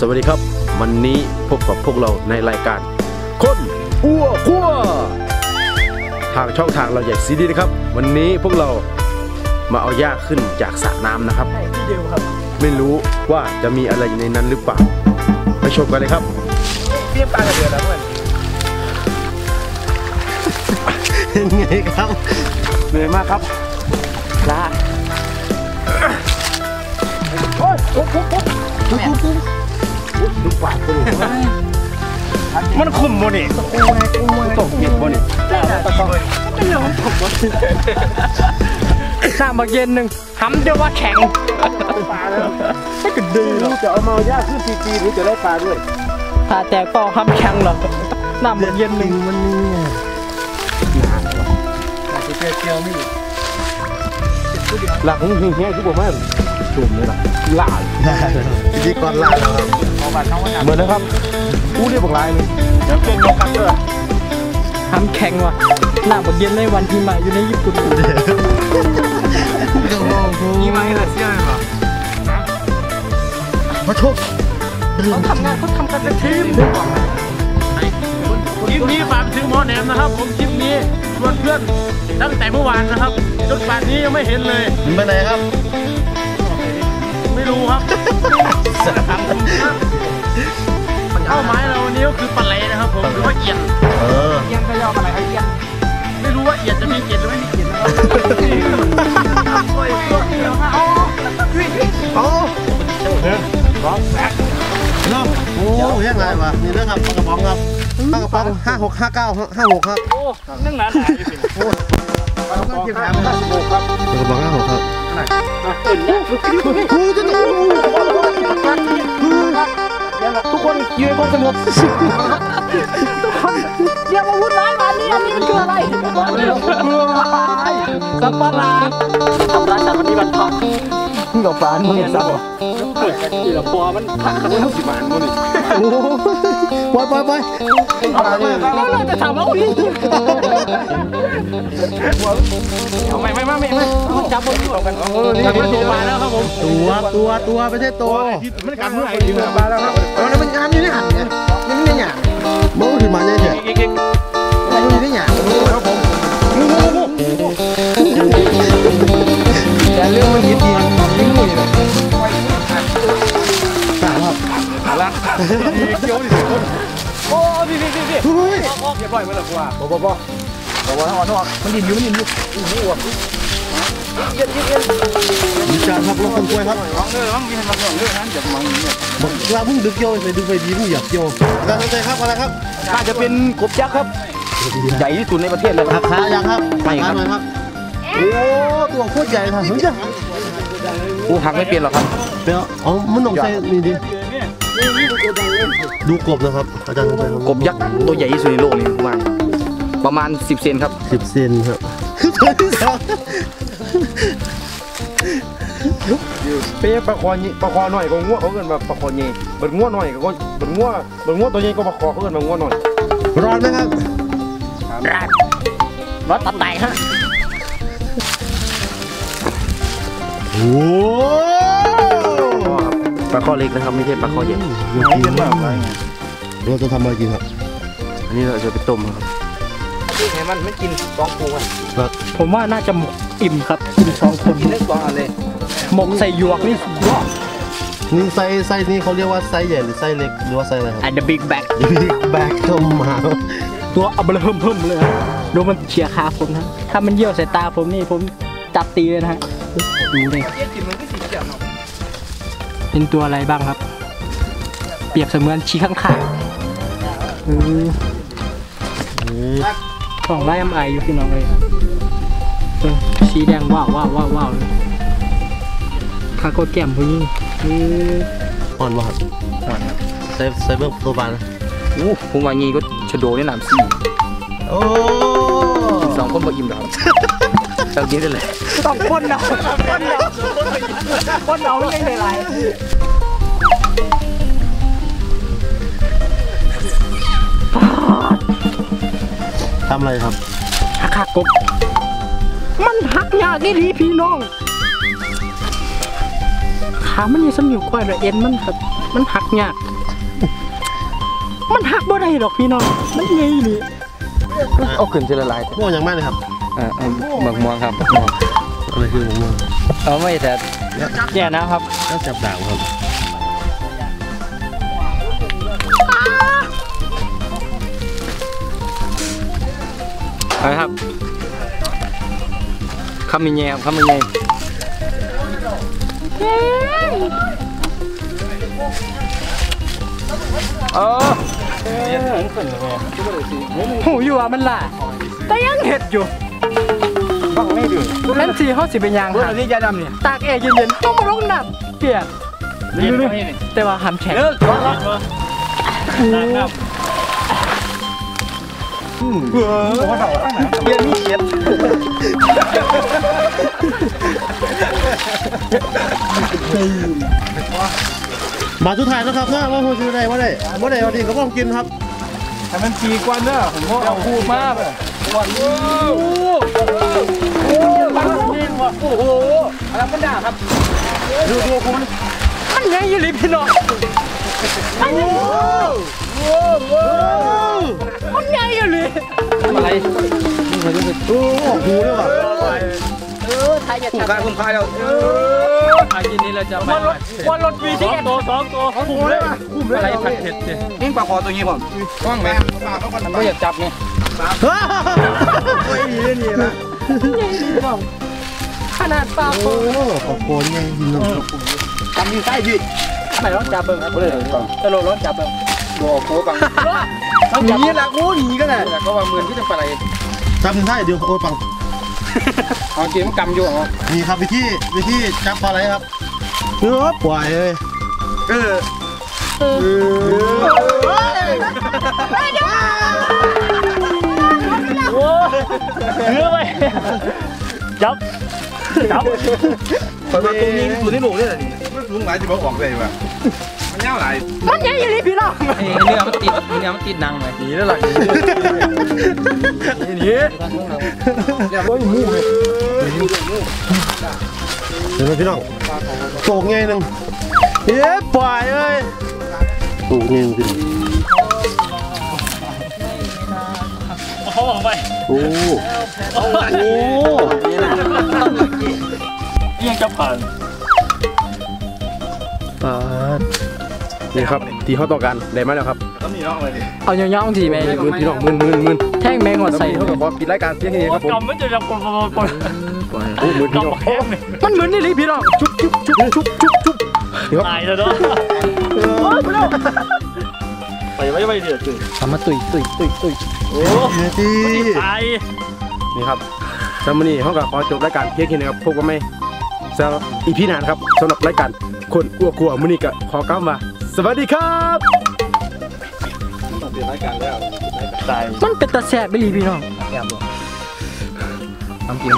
สวัสดีครับ วันนี้พบกับพวกเราในรายการ คนอ้วคั่วทางช่องทางเราใหญ่ซีดีนะครับ วันนี้พวกเรามาเอาหญ้าขึ้นจากสระน้ำนะครับ ที่เดียวครับ ไม่รู้ว่าจะมีอะไรอยู่ในนั้นหรือเปล่าไปชมกันเลยครับเตรียมการกระเดือแล้วเพื่อนเป็นไงครับเหนื่อยมากครับลาโอ้ยปุ๊บปุ๊บปุ๊บ ดูปากตัวนี้มันคุมโมนี่ตกเย็นบ่นี่น้ำมาเย็นหนึ่งหำเดียวว่าแข็งปลาแล้วไม่กระดือหรอกจะเอามาเอาหญ้าขึ้นปีๆหรือจะได้ปลาด้วยถ้าแต่ก็หำแข็งเหรอน้ำมาเย็นหนึ่งมันนี่ไงอาจจะเจียวเจียวไม่หลังหึงแห้งทุกคนแม่ จุ่มเลยล่ะลาดพิธีกรลาแล้วครับเอาบัตรเข้ามาเหมือนนะครับอู้เรียบบอกลายเลยเดี๋ยวเก่งยกกันด้วยหำแข็งว่ะน้ำมาเย็นในวันที่มาอยู่ในญี่ปุ่นนี่ไหมล่ะเสี่ยไหมมาทุกเขาทำงานเขาทำกันเป็นทีมคลิปนี้ฝากถึงหมอแหนมนะครับ ผมคลิปนี้ชวนเพื่อนตั้งแต่เมื่อวานนะครับจนป่านนี้ยังไม่เห็นเลยไปไหนครับ ไม่รู้ครับเป้าหมายเราวันนี้ก็คือปลาไหลนะครับผมหรือว่าเอียนเออเอียนก็ยอมอะไรครับเอียนไม่รู้ว่าเอียนจะมีเกล็ดหรือไม่มีเกล็ดนะครับโอ้เริ่มโอ้ยังไงวะนี่เรื่องครับปลากระป๋องครับปลากระป๋องห้าหกห้าเก้าห้าหกครับโอ้นั่งหนาหนาอยู่สิปลากระป๋องห้าหกครับโอ้จะต้องทุ สงบทุกคนอย่ามาวุ่นวายมานี่อันนี้มันคืออะไรสับปะรดทำร้ายฉันวันนี้วันทองกับปลาเนี่ยสับทีละพอมันผักกันทั้งสิบานมันนี่ปล่อยปล่อยปล่อยเราจะทำเอาดิเอาไม่ไม่ไม่ไม่ไม่จับบนอยู่กันจับมาตัวมาแล้วครับผมตัวตัวตัวไม่ใช่ตัวมันการเมื่อไหร่ดีมาบ้าแล้วครับ โอ้พี่พี่พี่พี่เฮ้ยเรียบร้อยหมดแล้วกูว่าบ่บ่บ่มันดินอยู่มันดินอยู่มีจานครับลงคนกล้วยครับร้องเด้อร้องมีให้มาร้องเด้อนั้นจะมองเนี่ยบอกเราเพิ่งดึกโยนเลยดึกไปดีเพิ่งหยับโยนการสนใจครับอะไรครับน่าจะเป็นกบยักษ์ครับใหญ่ที่สุดในประเทศเลยคหัรับกขายังครับไม่ครับหักขาหน่อยครับโอ้ตัวโคตรใหญ่นะเฮ้ยจ้ะกูหักไม่เปลี่ยนหรอกครับเดี๋ยวอ๋อมันต้องใส่นี่ดิ ดูกบนะครับอาจารย์สนใจครับกบยักษ์ตัวใหญ่ที่สุดในโลกเลยประมาณประมาณ 10 เซนครับสิบเซนครับตัวที่สองเป๊ะปลาคอนี่ปลาคอหน่อยก็งัวเขาเอิ้นว่าปลาคอใหญ่เบิดงัวหน่อยก็เบิดงัวเบิดงัวตัวใหญ่ก็ปลาคอเขาเอิ้นว่างัวหน่อย ร้อนไหมครับรถตัดแตกฮะโอ้ ปลาคอเล็กนะครับ ไม่ใช่ปลาคอใหญ่ยกินเราจะทำอะไรกินครับ อันนี้เราจะไปต้มครับไงมันไม่กินสองปูอะครับผมว่าน่าจะหมกอิ่มครับกินสองคนกินเล็กกว่าเลยหมกใส่หยวกนี่สุดยอดนี่ไซส์ไซส์นี้เขาเรียกว่าไซส์ใหญ่หรือไซส์เล็กหรือว่าไซส์อะไรครับอันเดอร์บิ๊กแบ็กบิ๊กแบกเข้ามาตัวอับเริ่มเพิ่มเลยฮะดูมันเฉียขาผมนะถ้ามันเยี่ยวใส่ตาผมนี่ผมจับตีเลยนะฮะดูเลย เจ๊กินมันก็สีเขียวเนาะเป็นตัวอะไรบ้างครับ เปรียบเสมือนชี้ข้างขาเออของไล่อำไออยู่พี่น้องเลยเออสีแดงว้าวว้าวว้าวว้าวเลยข้าก็แก้มพวกนี้เอออ่อนวะครับไซส์ไซส์เบื้องตัวบานนะอู้ผมว่างี้ก็ชะโดในน้ำซี่โอ้สองคนบ่อิ่มหรอก เรากินได้เลยต้องพ่นเอาพ่นเอาพ่นเอาไม่ใช่ไรทำอะไรครับหักหักกบ มันหักยากนี่ดีพี่น้อง ขามันยังสมิวก้อยเลยเอ็นมันครับ มันหักยาก มันหักบ่ได้หรอกพี่น้อง มันใหญ่เลยเอาขึ้นทีละลายม่วงอย่างมากเลยครับ เออหมักม่วงครับม่วงอะไรคือม่วงเอาไม่แต่แย่นะครับแล้วจับด่างครับไปครับคำมีแง่ครับคำมีแง่เออหูอยู่ว่ามันล่ะแต่ยังเห็ดอยู่ บังไม่ดูนั่นสีเขาสิเป็นยางครับนี่ยาดำเนี่ยตากแอร์เย็นๆต้องมาลงน้ำเปียกแต่ว่าห้ามแข็งมาสุดท้ายนะครับว่าว่าพูดชื่ออะไรว่าได้ว่าได้เอาดีก็ต้องกินครับแต่มันสีกวนเนอะผมว่าเอาคู่มากเลย มันยังอยู่เลยพี่น้องมันยังอยู่เลยอะไรโอ้โหหูด้วยว่ะคุ้มค่าคุ้มค่าแล้วอากินนี้เราจะวันรถวันรถวีที่ตัวสองตัวคุ้มเลยคุ้มเลยอะไรผัดเผ็ดเนี่ยนี่ปลาคอตัวนี้ผมว่างไหมมันก็อยากจับไง ขนาดปลาโคโอ้โหขอบคุณไงยินดีจำอยู่ใต้พี่ไม่ร้อนจับเบิ้งก็เลยตลกร้อนจับเบิ้งโดโคบังหนีละกูหนีก็ได้ก็ว่าเมือนที่จะไปอะไรจำได้เดี๋ยวโอ้ปังเอาเกมกำอยู่เหรอนี่ครับวิธีวิธีจับปลาไหลครับเออปล่อยเลยเออเนื้อไปจับ จับคนมาตัวนี้ตัวนี้หนูเนี่ยนี่ลุงหลายจะบอกออกเลยว่ะมันยาวหลายมันยังอยู่นี่พี่น้องเนื้อมันติดเนื้อมันติดนังเลยหนีแล้วหลังหนีหนีเห็นไหมพี่น้องโตกไงหนึ่งเอ๊ะปล่อยเลยโตกไงพี่น้องเขาออกไป โอ้ โอ้ เยังจะผ่านปาดนี่ครับ ที่เขาต้องการได้มาแล้วครับก็มีน้องเลยเอาเงาๆทีแม่มืนพี่น้องมืนมืนมืนแท่งแมงหดใส่เท่ากับว่าปิดรายการเพียงนี้ครับผมกำมันจะจะปนปนปนโอ้มืนพี่น้องมันเหมือนนี่เลยพี่น้องจุ๊บจุ๊บจุ๊บจุ๊บจุ๊บจุ๊บตายแล้วเนาะไปไว้ไว้เดี๋ยวตื่นทำมาตุยตุยตุยตุยโอ้เนตี้ตายนี่ครับสำหรับวันนี้เขาก็ขอจบรายการเพียงแค่นี้ครับพบกันไหม สำหรับอีพีหนานครับสำหรับรายการคนอ้วกขัวมื้อนี้ก็ขอกล่าวว่าสวัสดีครับตายมันเป็นตาแสบไปเลยพี่น้องทำกิน